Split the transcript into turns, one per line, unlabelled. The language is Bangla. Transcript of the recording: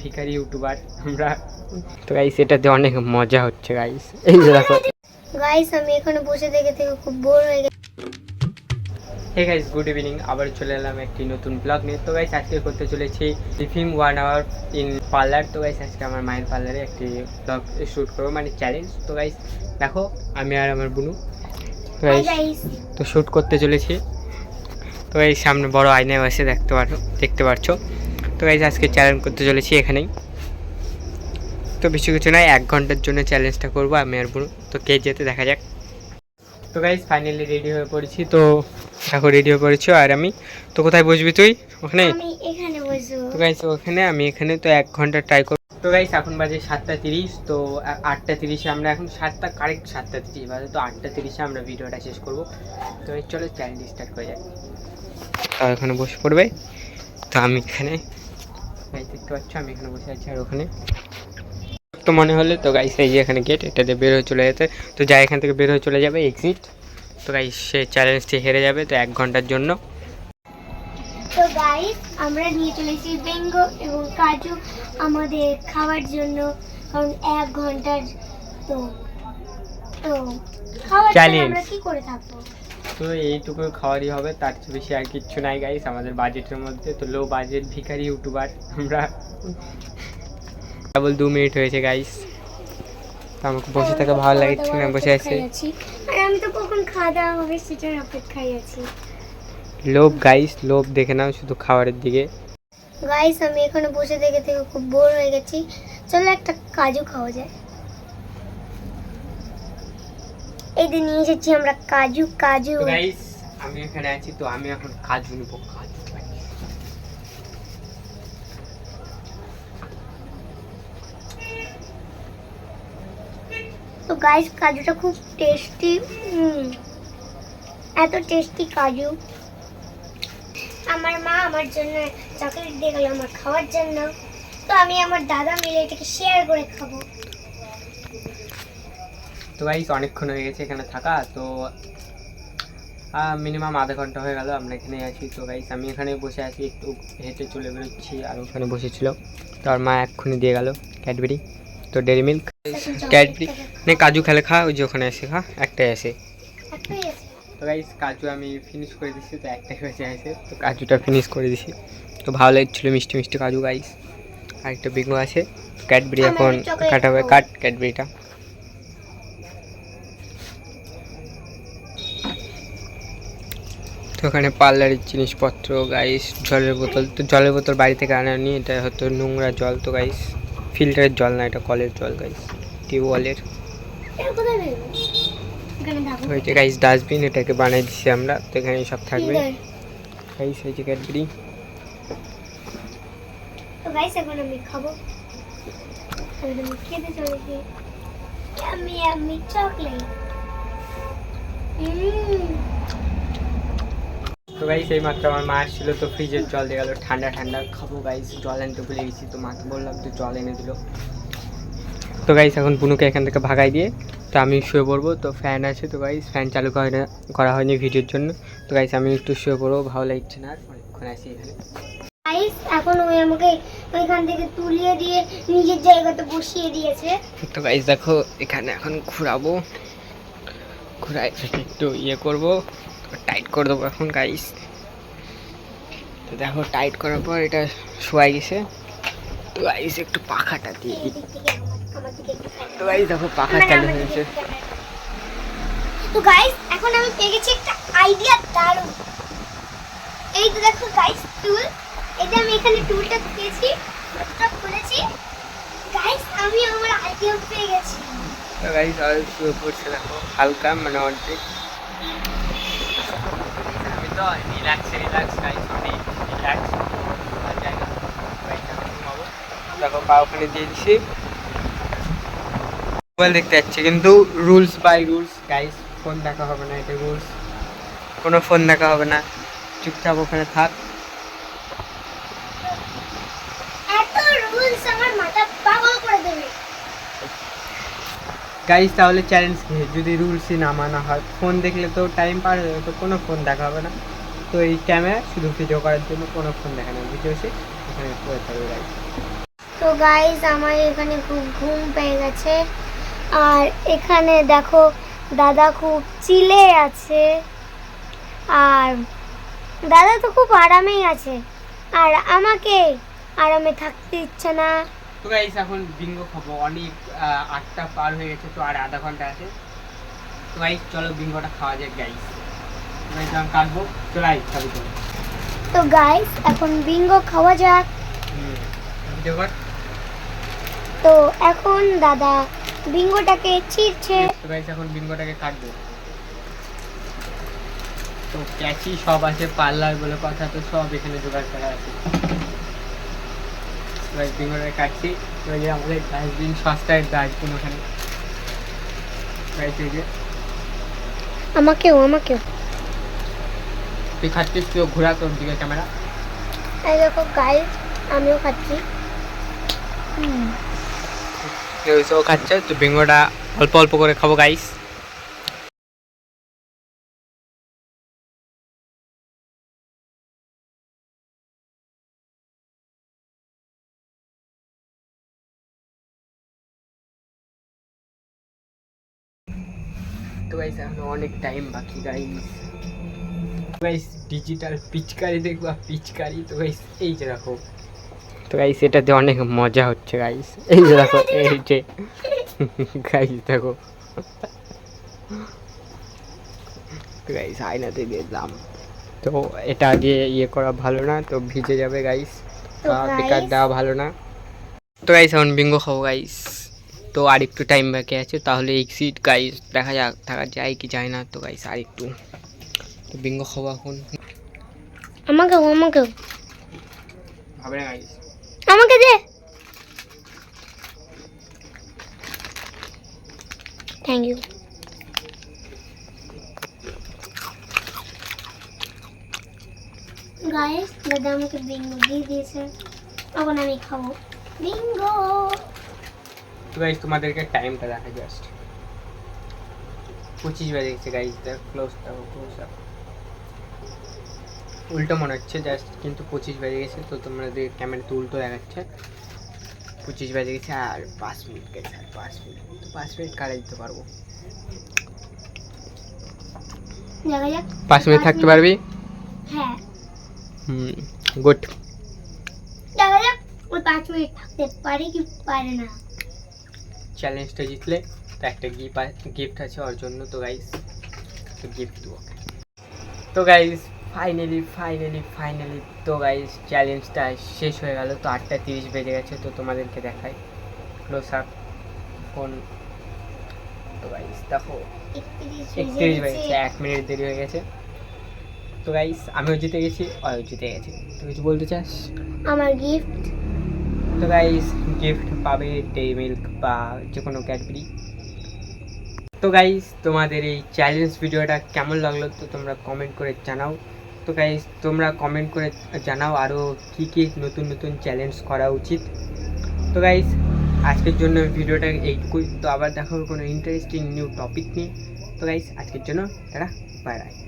ভিখারি ইউটিউবার আমরা তো গাইস এটাতে অনেক মজা হচ্ছে গাইস এই যে দেখো।
গাইস আমি এখানে বসে থেকে থেকে খুব বোর হয়ে গেছি।
হে গাইস গুড ইভিনিং আবার চলে এলাম একটি নতুন ব্লগ নিয়ে। তো গাইস আজকে করতে চলেছি living one hour in parlour তো গাইস আজকে আমার মায়ের পার্লারে একটি ব্লগ শ্যুট করব মানে চ্যালেঞ্জ তো গাইস দেখো আমি আর আমার বুনু। তো শ্যুট করতে চলেছি। তো এই সামনে বড় আয়নায় বসে দেখতে পারো দেখতে পারছ। তো গাইজ আজকে চ্যালেঞ্জ করতে চলেছি এখানেই। তো বেশি কিছু নয় এক ঘণ্টার জন্য চ্যালেঞ্জটা করব আমি আর বোন। তো কে যেতে দেখা যাক। তো গাইজ ফাইনালি রেডি হয়ে পড়েছি। তো দেখো রেডি হয়ে পড়েছি আর আমি। তো কোথায় বসবি তুই? ওখানে?
এখানে
তো গাইস ওখানে আমি এখানে তো এক ঘণ্টা ট্রাই করব তো গাইস এখন বাজে সাতটা তিরিশ। তো আটটা তিরিশে আমরা এখন সাতটা কারেক্ট সাতটা তিরিশ বাজে। তো আটটা তিরিশে আমরা ভিডিওটা শেষ করব। তো চলো চ্যালেঞ্জ স্টার্ট করে যাক। তো এখানে বসে পড়বে। তো আমি এখানে গাইস দেখতে পাচ্ছ? আমি এখানে বসে আছি আর ওখানে। তো মনে হলে তো গাইস এই যে এখানে গেট এটাতে বের হয়ে চলে যেতে। তো যাই এখান থেকে বের হয়ে চলে যাবে এক্সিট তো গাইস সে চ্যালেঞ্জটি হেরে যাবে তো এক ঘণ্টার জন্য।
তো গাইস আমরা নিয়ে চলেছি বেঙ্গো এবং কাজু আমাদের খাওয়ার জন্য কারণ এক ঘণ্টার তো তো খাওয়ার আমরা কি করে থাকব?
তো এইটুকু খাওয়ারই হবে তার চেয়ে বেশি আর কিচ্ছু নাই গাইস আমাদের বাজেটের মধ্যে তো লো বাজেট ভিখারি ইউটিউবার আমরা কেবল দু মিনিট হয়েছে গাইস তো আমাকে বসে থাকা ভালো লাগছে না বসে আছে।
আর আমি তো কখন খাওয়া দাওয়া হবে সেটার অপেক্ষায় আছি।
লোভ গাইস লোভ দেখে নাও শুধু খাবারের দিকে।
গাইস আমি এখানে বসে থেকে থেকে খুব বোর হয়ে গেছি। চলো একটা কাজু খাওয়া যায়। এই যে নিয়ে এসেছি আমরা কাজু কাজু।
গাইস আমি এখানে আছি তো আমি এখন কাজু নিবো কাজু।
তো গাইস কাজুটা খুব টেস্টি এত টেস্টি কাজু। আমার মা আমার জন্য চকলেট দিয়ে গেল আমার খাওয়ার জন্য। তো আমি আমার দাদা মিলে এটাকে শেয়ার করে খাব।
তো গাইস অনেকক্ষণ হয়ে গেছে এখানে থাকা তো মিনিমাম আধা ঘণ্টা হয়ে গেল আমরা এখানে আছি। তো গাইস আমি এখানে বসে আছি একটু হেঁটে চলে বেরোচ্ছি আর ওখানে বসেছিল। তো আর মা এক্ষুনি দিয়ে গেল ক্যাডবেরি। তো ডেরি মিল্ক ক্যাডবেরি নে কাজু খেলে খা ওই যে ওখানে এসে খা একটাই আসে তো গাইস কাজু আমি ফিনিশ করে দিচ্ছি তো একটাই হয়েছে আছে তো কাজুটা ফিনিশ করে দিছি। তো ভালো লাগছিল মিষ্টি মিষ্টি কাজু গাইস আর একটা বিঘ্ন আছে ক্যাডবেরি এখন কাটা হবে কাট ক্যাডবেরিটা। ওখানে পার্লারের জিনিসপত্র গাইস জলের বোতল। তো জলের বোতল বাড়ি থেকে আনা নি এটা হয়তো নোংরা জল তো গাইস ফিল্টারের জল না এটা কলের জল গাইস টিউবওয়েলের। এই যে গাইস ডাস্টবিন এটাকে বানিয়ে দিচ্ছি আমরা। তো এখানে সব থাকবে। গাইস এই যে ক্যাডবেরি।
তো গাইস এখন আমি খাব। আমি খেতে চলেছি। আমি আমি চকলেট
তো গাইস এই মাত্র আমার মা আসছিল তো ফ্রিজের জল দিয়ে গেলো ঠান্ডা ঠান্ডা খাব গাইস জল আনতে ভুলে গেছি তো মাকে বললাম তো জল এনে দিল। তো গাইস এখন বুনুকে এখান থেকে ভাগাই দিয়ে তো আমি শুয়ে পড়ব তো ফ্যান আছে তো গাইস ফ্যান চালু করা না করা হয়নি ভিডিওর জন্য। তো গাইস আমি একটু শুয়ে পড়ব ভালো লাগছে না আর অনেকক্ষণ আছি এখানে।
গাইস এখন ওই আমাকে ওইখান থেকে তুলিয়ে দিয়ে নিজের জায়গাতে বসিয়ে দিয়েছে।
তো গাইস দেখো এখানে এখন ঘুরাবো ঘুরাই একটু ইয়ে করব। টাইট করে দেবো এখন গাইস তো দেখো টাইট করার পর এটা শোয়াই গেছে। তো গাইস একটু পাখাটা দিয়ে দিই। তো গাইস দেখো পাখা চালু হয়েছে।
তো গাইস এখন আমি পেয়ে গেছি একটা আইডিয়া দারুণ। এই তো দেখো গাইস টুল এটা আমি এখানে টুলটা পেয়েছি টুলটা খুলেছি। গাইস আমি আমার আইডিয়া পেয়ে গেছি।
তো গাইস আর শুয়ে পড়ছে দেখো হালকা মানে অর্ধেক। পা ওখানে মোবাইল দেখতে কিন্তু rules by rules guys phone দেখা হবে না রুলস কোনো ফোন দেখা হবে না। চুপচাপ ওখানে থাক
এত রুলস আমার মাথা পাগল করে দেবে
গাইস তাহলে চ্যালেঞ্জ কি? যদি রুলসই না মানা হয় ফোন দেখলে তো টাইম পার হয়ে তো কোনো ফোন দেখা হবে না। তো এই ক্যামেরা শুধু ভিডিও করার জন্য কোনো ফোন দেখা না। ভিডিও সে এখানে করে থাকবে গাইস
তো গাইস আমার এখানে খুব ঘুম পেয়ে গেছে। আর এখানে দেখো, দাদা খুব চিলে আছে। আর দাদা তো খুব আরামেই আছে। আর আমাকে আরামে থাকতে ইচ্ছে না।
তো গাইস এখন বিঙ্গো খাব। অনেক আটটা পার হয়ে গেছে তো আর আধা ঘণ্টা আছে। তো গাইস চলো বিঙ্গোটা খাওয়া যাক গাইস গাইস আমি কাটবো। চালু করো
তো গাইস এখন বিঙ্গো খাওয়া যাক। তো এখন দাদা বিঙ্গোটাকে ছিঁড়ছে।
তো গাইস এখন বিঙ্গোটাকে কাটবো। তো ক্যাচি সব আছে পার্লার বলে কথা তো সব এখানে জোগাড় করা আছে। গাইস বিঙ্গোটাকে কাটছি এই যে আমাদের ডাস্টবিন সস্তায় ডাস্টবিন ওখানে যে
আমাকেও আমাকেও।
তুই খাচ্ছিস? তুই ঘোরা তোর দিকে ক্যামেরা
এই দেখো গাইস আমিও খাচ্ছি। হুম।
খাচ্ছে? তো বেঙ্গোটা অল্প অল্প করে খাব গাইস তো গাইস এখন অনেক টাইম বাকি গাইস গাইস ডিজিটাল পিচকারি দেখবা পিচকারি তো গাইস এই যে রাখো তো গাইস এটাতে অনেক মজা হচ্ছে গাইস এই যে দেখো এই যে। গাইস দেখো। তো গাইস আয়নাতে দিলাম তো এটা দিয়ে ইয়ে করা ভালো না তো ভিজে যাবে গাইস
তো
বেকার দেওয়া ভালো না। তো গাইস এখন বিঙ্গো খাব গাইস তো আর একটু টাইম বাকি আছে তাহলে এক্সিট গাইস দেখা যাক থাকা যায় কি যায় না। তো গাইস আর একটু তো বিঙ্গো খাব এখন।
আমাকেও আমাকেও
হবে না গাইস
আমাকে দে। থ্যাংক ইউ গাইস দাদা আমাকে বিঙ্গো দিয়ে দিয়েছে। এখন আমি খাব। বিঙ্গো
তো গাইস তোমাদেরকে টাইমটা দেখা জাস্ট পঁচিশ বাজে গেছে দেখ ক্লোজ দেখো ক্লোজ উল্টো মনে হচ্ছে জাস্ট কিন্তু পঁচিশ বেজে গেছে তো তোমাদের ক্যামেরাতে উল্টো দেখাচ্ছে পঁচিশ বেজে গেছে আর পাঁচ মিনিট গেছে আর পাঁচ মিনিট তো পাঁচ মিনিট কারে দিতে পারব পাঁচ মিনিট থাকতে পারবি
হ্যাঁ
হুম গুড
দেখা যাক ওই পাঁচ মিনিট থাকতে পারে কি পারে না
চ্যালেঞ্জটা জিতলে তো একটা গিফট গিফট আছে ওর জন্য। তো গাইস তো গিফট দেবো। তো গাইস ফাইনালি ফাইনালি ফাইনালি তো গাইস চ্যালেঞ্জটা শেষ হয়ে গেল। তো আটটা তিরিশ বেজে গেছে তো তোমাদেরকে দেখাই। ক্লোজ আপ ফোন তো গাইস দেখো
একত্রিশ
একত্রিশ
বেজে
বেজে
গেছে।
গেছে এক মিনিট দেরি হয়ে গেছে। তো গাইস আমিও জিতে গেছি অয়ও জিতে গেছে। তো কিছু বলতে চাস?
আমার গিফট
তো গাইস গিফট পাবে ডে মিল্ক বা যে কোনো ক্যাডবেরি তো গাইস তোমাদের এই চ্যালেঞ্জ ভিডিওটা কেমন লাগল তো তোমরা কমেন্ট করে জানাও। তো গাইস তোমরা কমেন্ট করে জানাও আরও কী কী নতুন নতুন চ্যালেঞ্জ করা উচিত। তো গাইস আজকের জন্য ভিডিওটা এইটুকুই। তো আবার দেখা কোনো ইন্টারেস্টিং নিউ টপিক নিয়ে। তো গাইস আজকের জন্য তারা বাই বাই